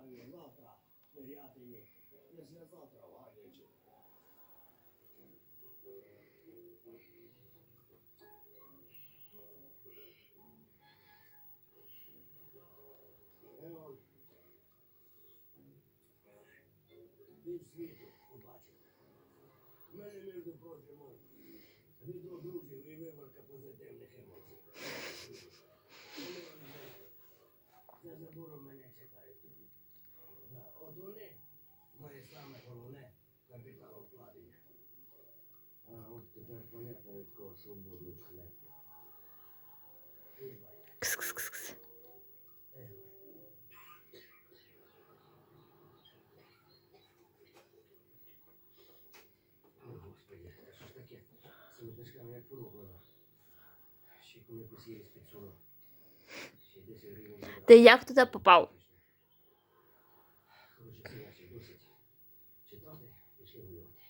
Славі, завтра Смирятині, післязавтра в Гадячі. Від світу побачив. У мене, між прочим, відео друзів і виборка позитивних емоцій. За забором мене моє саме головне, капіталовкладення. А от тепер понятно, від кого свободу хлеб. Ти. Кс-кс-кс. Де ж? О, Господи, та що ж таке? Цими дошками як пороблено. Ще коли посілись підсунув. Ще 10 гривень. Ти як туди попав? Коротше, це наші досить. 知道的也是有用的。